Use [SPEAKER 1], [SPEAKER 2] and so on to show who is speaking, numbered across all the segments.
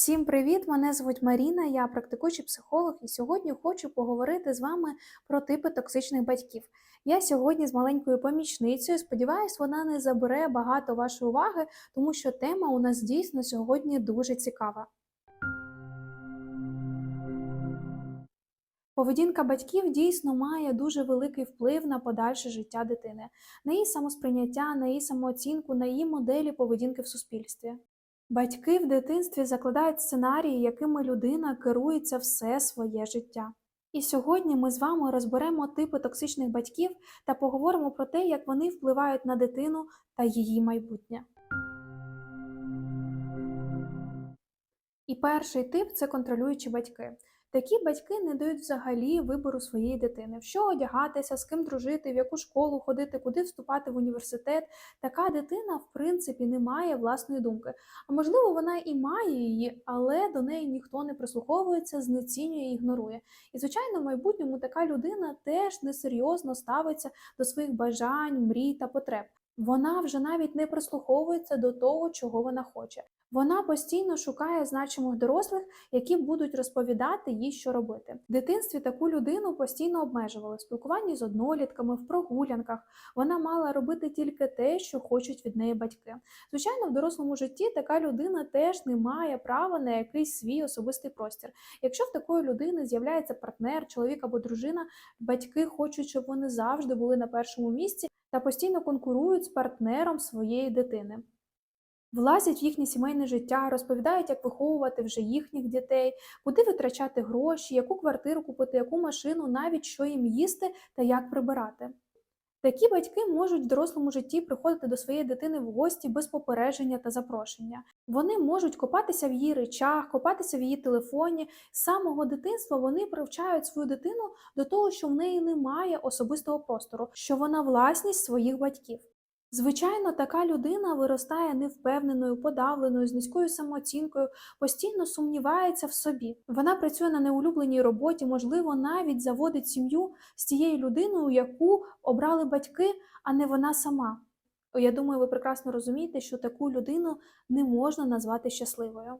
[SPEAKER 1] Всім привіт! Мене звуть Маріна, я практикуючий психолог, і сьогодні хочу поговорити з вами про типи токсичних батьків. Я сьогодні з маленькою помічницею. Сподіваюсь, вона не забере багато вашої уваги, тому що тема у нас дійсно сьогодні дуже цікава. Поведінка батьків дійсно має дуже великий вплив на подальше життя дитини, на її самосприйняття, на її самооцінку, на її моделі поведінки в суспільстві. Батьки в дитинстві закладають сценарії, якими людина керується все своє життя. І сьогодні ми з вами розберемо типи токсичних батьків та поговоримо про те, як вони впливають на дитину та її майбутнє. І перший тип це контролюючі батьки. Такі батьки не дають взагалі вибору своєї дитини, в що одягатися, з ким дружити, в яку школу ходити, куди вступати в університет. Така дитина, в принципі, не має власної думки. А можливо, вона і має її, але до неї ніхто не прислуховується, знецінює і ігнорує. І, звичайно, в майбутньому така людина теж несерйозно ставиться до своїх бажань, мрій та потреб. Вона вже навіть не прислуховується до того, чого вона хоче. Вона постійно шукає значимих дорослих, які будуть розповідати їй, що робити. В дитинстві таку людину постійно обмежували в спілкуванні з однолітками, в прогулянках. Вона мала робити тільки те, що хочуть від неї батьки. Звичайно, в дорослому житті така людина теж не має права на якийсь свій особистий простір. Якщо в такої людини з'являється партнер, чоловік або дружина, батьки хочуть, щоб вони завжди були на першому місці та постійно конкурують з партнером своєї дитини. Влазять в їхнє сімейне життя, розповідають, як виховувати вже їхніх дітей, куди витрачати гроші, яку квартиру купити, яку машину, навіть що їм їсти та як прибирати. Такі батьки можуть в дорослому житті приходити до своєї дитини в гості без попередження та запрошення. Вони можуть копатися в її речах, копатися в її телефоні. З самого дитинства вони привчають свою дитину до того, що в неї немає особистого простору, що вона власність своїх батьків. Звичайно, така людина виростає невпевненою, подавленою, з низькою самооцінкою, постійно сумнівається в собі. Вона працює на неулюбленій роботі, можливо, навіть заводить сім'ю з тією людиною, яку обрали батьки, а не вона сама. Я думаю, ви прекрасно розумієте, що таку людину не можна назвати щасливою.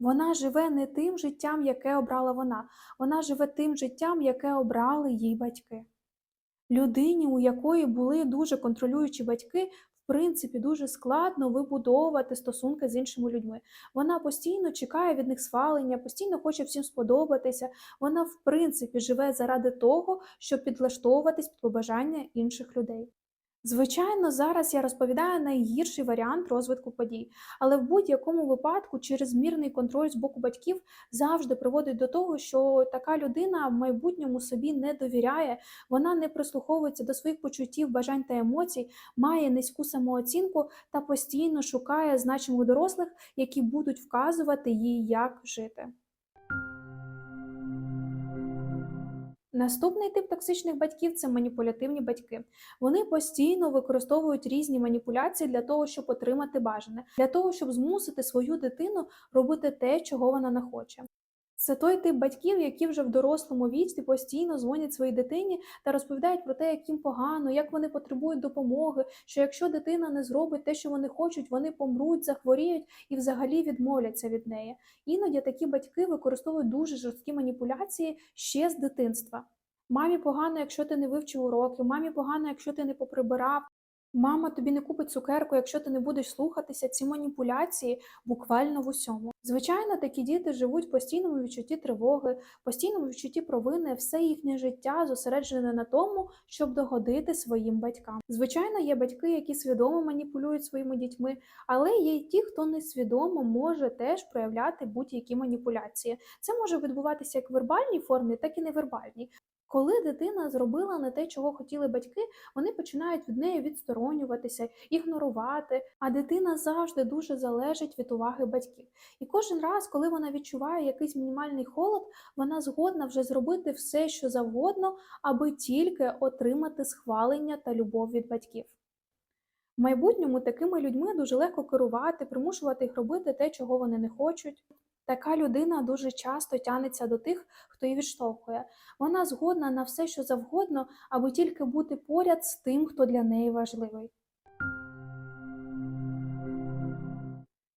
[SPEAKER 1] Вона живе не тим життям, яке обрала вона, вона живе тим життям, яке обрали їй батьки. Людині, у якої були дуже контролюючі батьки, в принципі, дуже складно вибудовувати стосунки з іншими людьми. Вона постійно чекає від них схвалення, постійно хоче всім сподобатися. Вона, в принципі, живе заради того, щоб підлаштовуватись під побажання інших людей. Звичайно, зараз я розповідаю найгірший варіант розвитку подій, але в будь-якому випадку через мірний контроль з боку батьків завжди приводить до того, що така людина в майбутньому собі не довіряє, вона не прислуховується до своїх почуттів, бажань та емоцій, має низьку самооцінку та постійно шукає значимих дорослих, які будуть вказувати їй, як жити. Наступний тип токсичних батьків це маніпулятивні батьки. Вони постійно використовують різні маніпуляції для того, щоб отримати бажане, для того, щоб змусити свою дитину робити те, чого вона не хоче. Це той тип батьків, які вже в дорослому віці постійно дзвонять своїй дитині та розповідають про те, як їм погано, як вони потребують допомоги, що якщо дитина не зробить те, що вони хочуть, вони помруть, захворіють і взагалі відмовляться від неї. Іноді такі батьки використовують дуже жорсткі маніпуляції ще з дитинства. Мамі погано, якщо ти не вивчив уроки, мамі погано, якщо ти не поприбирав. Мама тобі не купить цукерку, якщо ти не будеш слухатися ці маніпуляції буквально в усьому. Звичайно, такі діти живуть в постійному відчутті тривоги, постійному відчутті провини, все їхнє життя зосереджене на тому, щоб догодити своїм батькам. Звичайно, є батьки, які свідомо маніпулюють своїми дітьми, але є й ті, хто несвідомо може теж проявляти будь-які маніпуляції. Це може відбуватися як в вербальній формі, так і невербальній. Коли дитина зробила не те, чого хотіли батьки, вони починають від неї відсторонюватися, ігнорувати. А дитина завжди дуже залежить від уваги батьків. І кожен раз, коли вона відчуває якийсь мінімальний холод, вона згодна вже зробити все, що завгодно, аби тільки отримати схвалення та любов від батьків. В майбутньому такими людьми дуже легко керувати, примушувати їх робити те, чого вони не хочуть. Така людина дуже часто тянеться до тих, хто її відштовхує. Вона згодна на все, що завгодно, аби тільки бути поряд з тим, хто для неї важливий.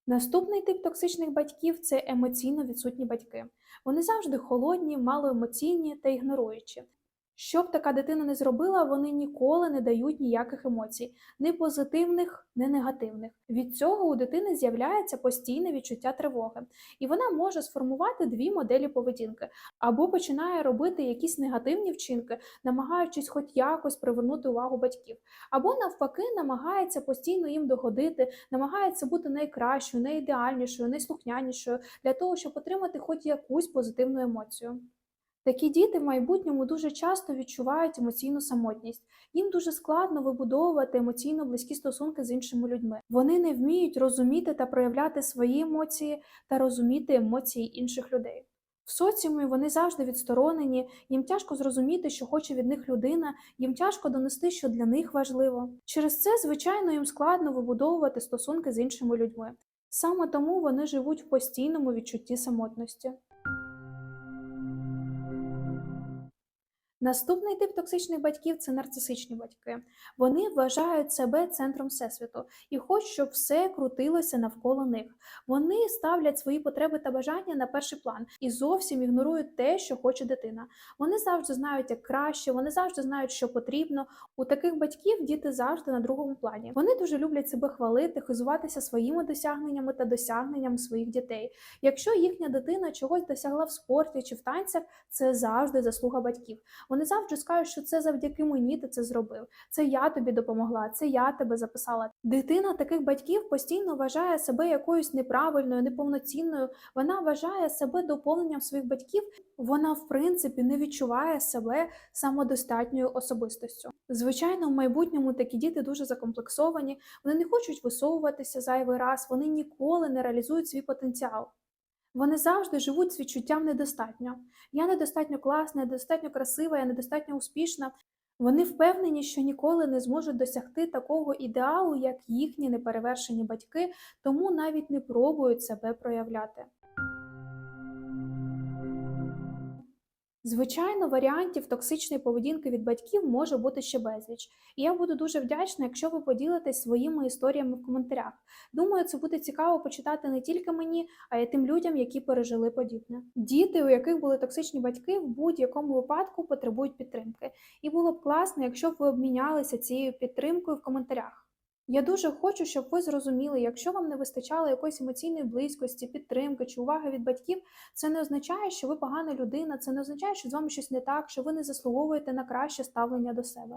[SPEAKER 1] Наступний тип токсичних батьків це емоційно відсутні батьки. Вони завжди холодні, малоемоційні та ігноруючі. Що б така дитина не зробила, вони ніколи не дають ніяких емоцій, ні позитивних, ні негативних. Від цього у дитини з'являється постійне відчуття тривоги, і вона може сформувати дві моделі поведінки або починає робити якісь негативні вчинки, намагаючись хоч якось привернути увагу батьків, або навпаки намагається постійно їм догодити, намагається бути найкращою, найідеальнішою, найслухнянішою для того, щоб отримати хоч якусь позитивну емоцію. Такі діти в майбутньому дуже часто відчувають емоційну самотність. Їм дуже складно вибудовувати емоційно близькі стосунки з іншими людьми. Вони не вміють розуміти та проявляти свої емоції та розуміти емоції інших людей. В соціумі вони завжди відсторонені, їм тяжко зрозуміти, що хоче від них людина, їм тяжко донести, що для них важливо. Через це, звичайно, їм складно вибудовувати стосунки з іншими людьми. Саме тому вони живуть в постійному відчутті самотності. Наступний тип токсичних батьків це нарцисичні батьки. Вони вважають себе центром всесвіту і хочуть, щоб все крутилося навколо них. Вони ставлять свої потреби та бажання на перший план і зовсім ігнорують те, що хоче дитина. Вони завжди знають, як краще, вони завжди знають, що потрібно. У таких батьків діти завжди на другому плані. Вони дуже люблять себе хвалити, хизуватися своїми досягненнями та досягненнями своїх дітей. Якщо їхня дитина чогось досягла в спорті чи в танцях, це завжди заслуга батьків. Вони завжди скажуть, що це завдяки мені ти це зробив. Це я тобі допомогла, це я тебе записала. Дитина таких батьків постійно вважає себе якоюсь неправильною, неповноцінною. Вона вважає себе доповненням своїх батьків. Вона, в принципі, не відчуває себе самодостатньою особистостю. Звичайно, в майбутньому такі діти дуже закомплексовані. Вони не хочуть висовуватися зайвий раз, вони ніколи не реалізують свій потенціал. Вони завжди живуть з відчуттям недостатньо. Я недостатньо класна, недостатньо красива, я недостатньо успішна. Вони впевнені, що ніколи не зможуть досягти такого ідеалу, як їхні неперевершені батьки, тому навіть не пробують себе проявляти. Звичайно, варіантів токсичної поведінки від батьків може бути ще безліч, і я буду дуже вдячна, якщо ви поділитесь своїми історіями в коментарях. Думаю, це буде цікаво почитати не тільки мені, а й тим людям, які пережили подібне. Діти, у яких були токсичні батьки, в будь-якому випадку потребують підтримки. І було б класно, якщо б ви обмінялися цією підтримкою в коментарях. Я дуже хочу, щоб ви зрозуміли, якщо вам не вистачало якоїсь емоційної близькості, підтримки чи уваги від батьків, це не означає, що ви погана людина, це не означає, що з вами щось не так, що ви не заслуговуєте на краще ставлення до себе.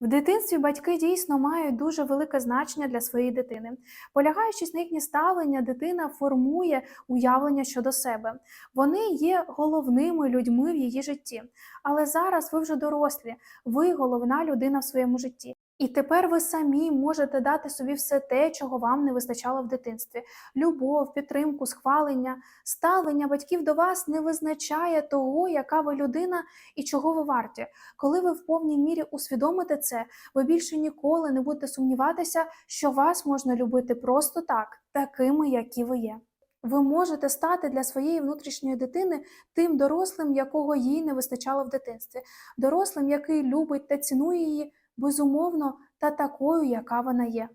[SPEAKER 1] В дитинстві батьки дійсно мають дуже велике значення для своєї дитини. Полягаючись на їхнє ставлення, дитина формує уявлення щодо себе. Вони є головними людьми в її житті. Але зараз ви вже дорослі, ви головна людина в своєму житті. І тепер ви самі можете дати собі все те, чого вам не вистачало в дитинстві: любов, підтримку, схвалення, ставлення батьків до вас не визначає того, яка ви людина і чого ви варті. Коли ви в повній мірі усвідомите це, ви більше ніколи не будете сумніватися, що вас можна любити просто так, такими, які ви є. Ви можете стати для своєї внутрішньої дитини тим дорослим, якого їй не вистачало в дитинстві, дорослим, який любить та цінує її безумовно та такою, яка вона є.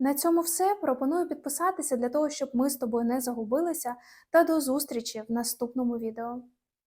[SPEAKER 1] На цьому все. Пропоную підписатися для того, щоб ми з тобою не загубилися, та до зустрічі в наступному відео.